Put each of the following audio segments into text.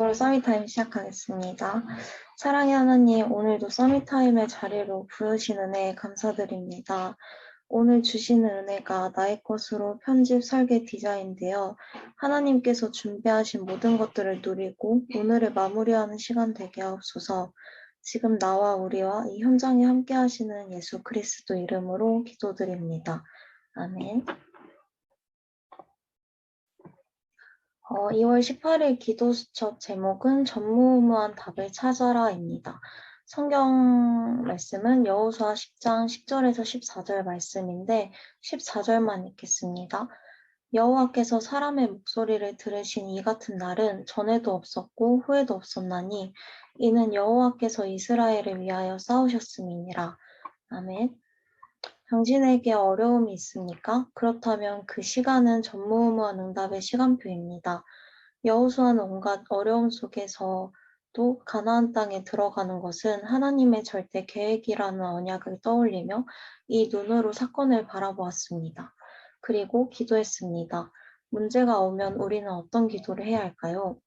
오늘 서밋타임 시작하겠습니다. 사랑의 하나님, 오늘도 서밋타임의 자리로 부르시는 은혜 감사드립니다. 오늘 주시는 은혜가 나의 것으로 편집, 설계, 디자인되어 하나님께서 준비하신 모든 것들을 누리고 오늘을 마무리하는 시간 되게 하옵소서. 지금 나와 우리와 이 현장에 함께 하시는 예수 그리스도 이름으로 기도드립니다. 아멘. 어, 2월 18일 기도 수첩 제목은 전무후무한 답을 찾아라입니다. 성경 말씀은 여호수아 10장 10절에서 14절 말씀인데 14절만 읽겠습니다. 여호와께서 사람의 목소리를 들으신 이 같은 날은 전에도 없었고 후에도 없었나니 이는 여호와께서 이스라엘을 위하여 싸우셨음이니라. 아멘. 당신에게 어려움이 있습니까? 그렇다면 그 시간은 전무후무한 응답의 시간표입니다. 여호수아는 온갖 어려움 속에서도 가나안 땅에 들어가는 것은 하나님의 절대 계획이라는 언약을 떠올리며 이 눈으로 사건을 바라보았습니다. 그리고 기도했습니다. 문제가 오면 우리는 어떤 기도를 해야 할까요?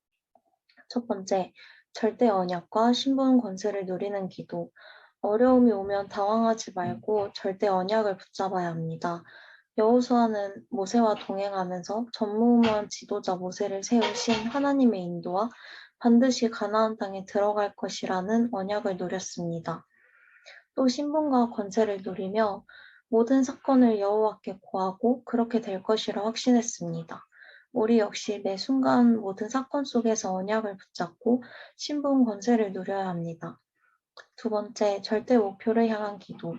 첫 번째, 절대 언약과 신분 권세를 누리는 기도. 어려움이 오면 당황하지 말고 절대 언약을 붙잡아야 합니다. 여호수아는 모세와 동행하면서 전무후무한 지도자 모세를 세우신 하나님의 인도와 반드시 가나안 땅에 들어갈 것이라는 언약을 누렸습니다. 또 신분과 권세를 누리며 모든 사건을 여호와께 고하고 그렇게 될 것이라 확신했습니다. 우리 역시 매 순간 모든 사건 속에서 언약을 붙잡고 신분 권세를 누려야 합니다. 두 번째, 절대 목표를 향한 기도.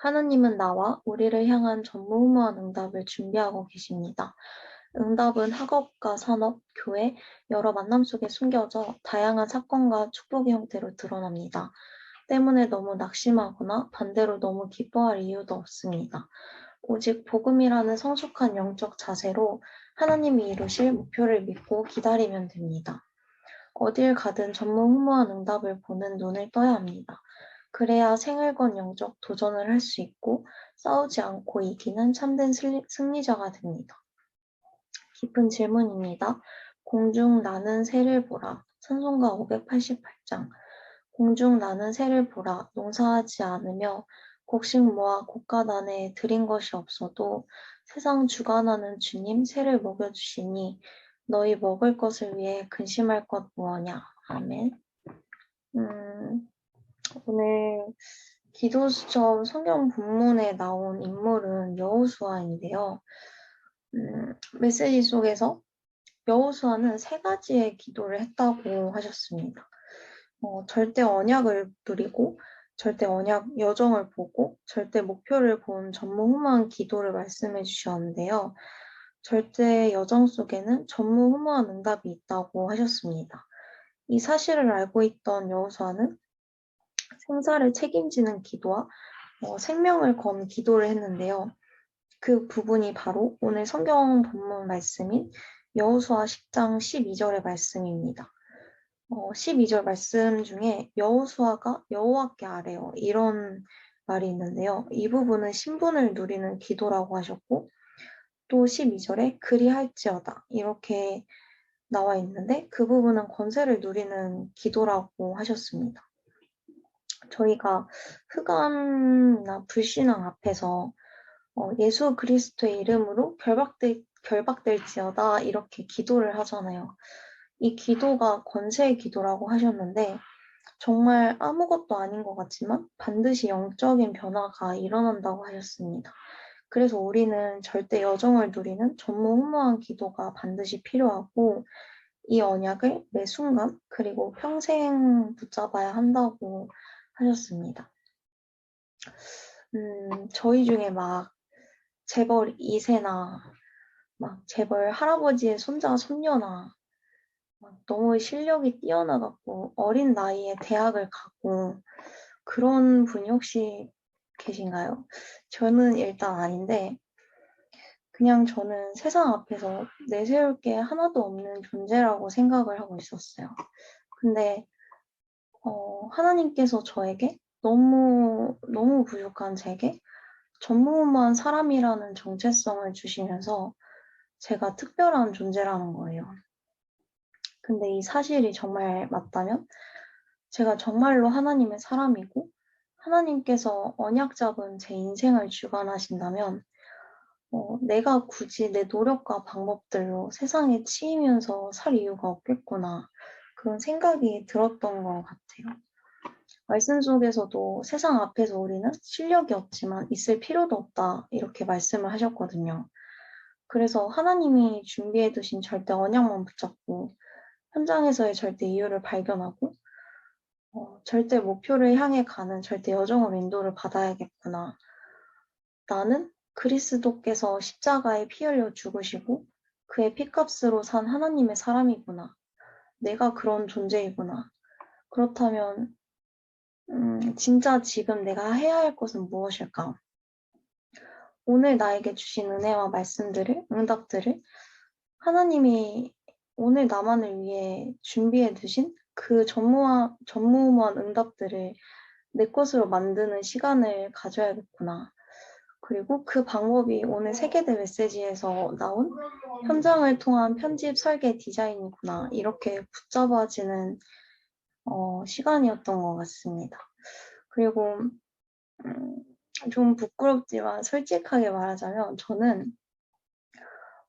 하나님은 나와 우리를 향한 전무후무한 응답을 준비하고 계십니다. 응답은 학업과 산업, 교회, 여러 만남 속에 숨겨져 다양한 사건과 축복의 형태로 드러납니다. 때문에 너무 낙심하거나 반대로 너무 기뻐할 이유도 없습니다. 오직 복음이라는 성숙한 영적 자세로 하나님이 이루실 목표를 믿고 기다리면 됩니다. 어딜 가든 전무후무한 응답을 보는 눈을 떠야 합니다. 그래야 건 영적 도전을 할 수 있고 싸우지 않고 이기는 참된 승리자가 됩니다. 깊은 질문입니다. 공중 나는 새를 보라. 찬송가 588장. 공중 나는 새를 보라. 농사하지 않으며 곡식 모아 곡간안에 들인 것이 없어도 세상 주관하는 주님 새를 먹여주시니 너희 먹을 것을 위해 근심할 것 무엇냐. 아멘. 음, 오늘 기도 수첩 성경 본문에 나온 인물은 여호수아인데요. 음, 메시지 속에서 여호수아는 세 가지의 기도를 했다고 하셨습니다. 어, 절대 언약을 누리고 절대 언약 여정을 보고 절대 목표를 본 전무후무한 기도를 말씀해 주셨는데요. 절대 여정 속에는 전무후무한 응답이 있다고 하셨습니다. 이 사실을 알고 있던 여호수아는 생사를 책임지는 기도와 어, 생명을 건 기도를 했는데요. 그 부분이 바로 오늘 성경 본문 말씀인 여호수아 10장 12절의 말씀입니다. 어, 12절 말씀 중에 여호수아가 여호와께 아래요 이런 말이 있는데요. 이 부분은 신분을 누리는 기도라고 하셨고 또 12절에 그리할지어다 이렇게 나와 있는데 그 부분은 권세를 누리는 기도라고 하셨습니다. 저희가 흑암이나 불신앙 앞에서 어, 예수 그리스도의 이름으로 결박될, 결박될지어다 이렇게 기도를 하잖아요. 이 기도가 권세의 기도라고 하셨는데 정말 아무것도 아닌 것 같지만 반드시 영적인 변화가 일어난다고 하셨습니다. 그래서 우리는 절대 여정을 누리는 전무후무한 기도가 반드시 필요하고 이 언약을 매 순간 그리고 평생 붙잡아야 한다고 하셨습니다. 음, 저희 중에 막 재벌 2세나 막 재벌 할아버지의 손자 손녀나 너무 실력이 뛰어나갖고 어린 나이에 대학을 가고 그런 분이 혹시 계신가요? 저는 일단 아닌데 그냥 저는 세상 앞에서 내세울 게 하나도 없는 존재라고 생각을 하고 있었어요. 근데 어, 하나님께서 저에게 너무 너무 부족한 제게 전무후무한 사람이라는 정체성을 주시면서 제가 특별한 존재라는 거예요. 근데 이 사실이 정말 맞다면 제가 정말로 하나님의 사람이고 하나님께서 언약 잡은 제 인생을 주관하신다면 어, 내가 굳이 내 노력과 방법들로 세상에 치이면서 살 이유가 없겠구나 그런 생각이 들었던 것 같아요. 말씀 속에서도 세상 앞에서 우리는 실력이 없지만 있을 필요도 없다 이렇게 말씀을 하셨거든요. 그래서 하나님이 준비해 두신 절대 언약만 붙잡고 현장에서의 절대 이유를 발견하고 어, 절대 목표를 향해 가는 절대 여정으로 인도를 받아야겠구나. 나는 그리스도께서 십자가에 피 흘려 죽으시고 그의 피값으로 산 하나님의 사람이구나. 내가 그런 존재이구나. 그렇다면 음, 진짜 지금 내가 해야 할 것은 무엇일까? 오늘 나에게 주신 은혜와 말씀들을, 응답들을 하나님이 오늘 나만을 위해 준비해 두신 그 전무한, 전무후무한 응답들을 내 것으로 만드는 시간을 가져야겠구나. 그리고 그 방법이 오늘 세계대 메시지에서 나온 현장을 통한 편집 설계 디자인이구나. 이렇게 붙잡아지는 어, 시간이었던 것 같습니다. 그리고 음, 좀 부끄럽지만 솔직하게 말하자면 저는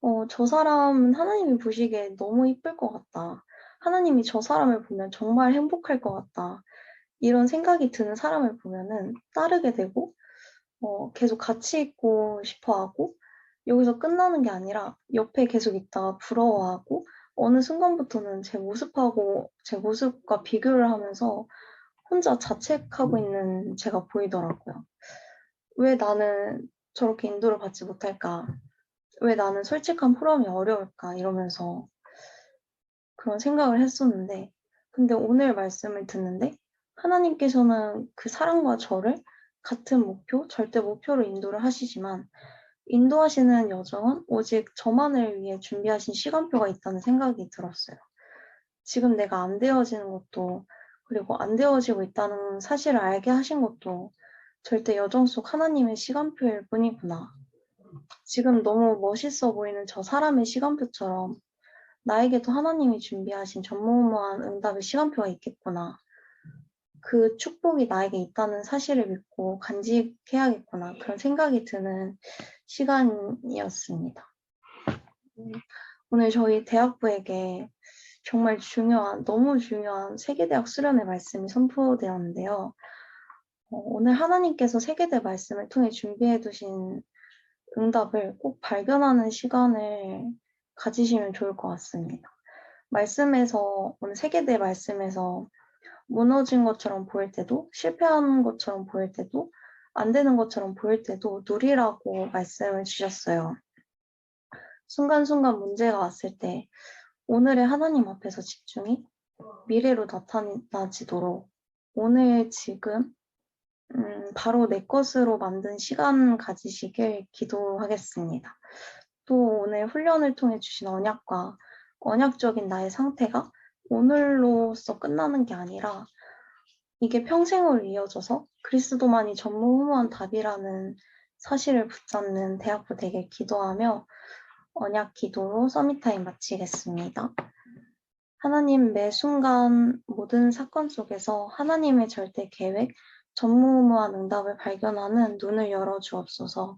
어, 저 사람은 하나님이 보시기에 너무 이쁠 것 같다. 하나님이 저 사람을 보면 정말 행복할 것 같다. 이런 생각이 드는 사람을 보면은 따르게 되고 어, 계속 같이 있고 싶어 하고 여기서 끝나는 게 아니라 옆에 계속 있다가 부러워하고 어느 순간부터는 제 모습하고 제 모습과 비교를 하면서 혼자 자책하고 있는 제가 보이더라고요. 왜 나는 저렇게 인도를 받지 못할까? 왜 나는 솔직한 포럼이 어려울까? 이러면서 그런 생각을 했었는데, 근데 오늘 말씀을 듣는데, 하나님께서는 그 사랑과 저를 같은 목표, 절대 목표로 인도를 하시지만, 인도하시는 여정은 오직 저만을 위해 준비하신 시간표가 있다는 생각이 들었어요. 지금 내가 안 되어지는 것도, 그리고 안 되어지고 있다는 사실을 알게 하신 것도 절대 여정 속 하나님의 시간표일 뿐이구나. 지금 너무 멋있어 보이는 저 사람의 시간표처럼 나에게도 하나님이 준비하신 전무후무한 응답의 시간표가 있겠구나. 그 축복이 나에게 있다는 사실을 믿고 간직해야겠구나. 그런 생각이 드는 시간이었습니다. 음, 오늘 저희 대학부에게 정말 중요한, 너무 중요한 세계대학 수련의 말씀이 선포되었는데요. 어, 오늘 하나님께서 세계대 말씀을 통해 준비해 두신 응답을 꼭 발견하는 시간을 가지시면 좋을 것 같습니다. 말씀에서, 오늘 세계대 말씀에서 무너진 것처럼 보일 때도, 실패하는 것처럼 보일 때도, 안 되는 것처럼 보일 때도 누리라고 말씀을 주셨어요. 순간순간 문제가 왔을 때 오늘의 하나님 앞에서 집중이 미래로 나타나지도록 오늘 지금 음, 바로 내 것으로 만든 시간 가지시길 기도하겠습니다. 또 오늘 훈련을 통해 주신 언약과 언약적인 나의 상태가 오늘로서 끝나는 게 아니라 이게 평생으로 이어져서 그리스도만이 전무후무한 답이라는 사실을 붙잡는 대학부 되길 기도하며 언약 기도로 서밋타임 마치겠습니다. 하나님 매 순간 모든 사건 속에서 하나님의 절대 계획, 전무후무한 응답을 발견하는 눈을 열어 주옵소서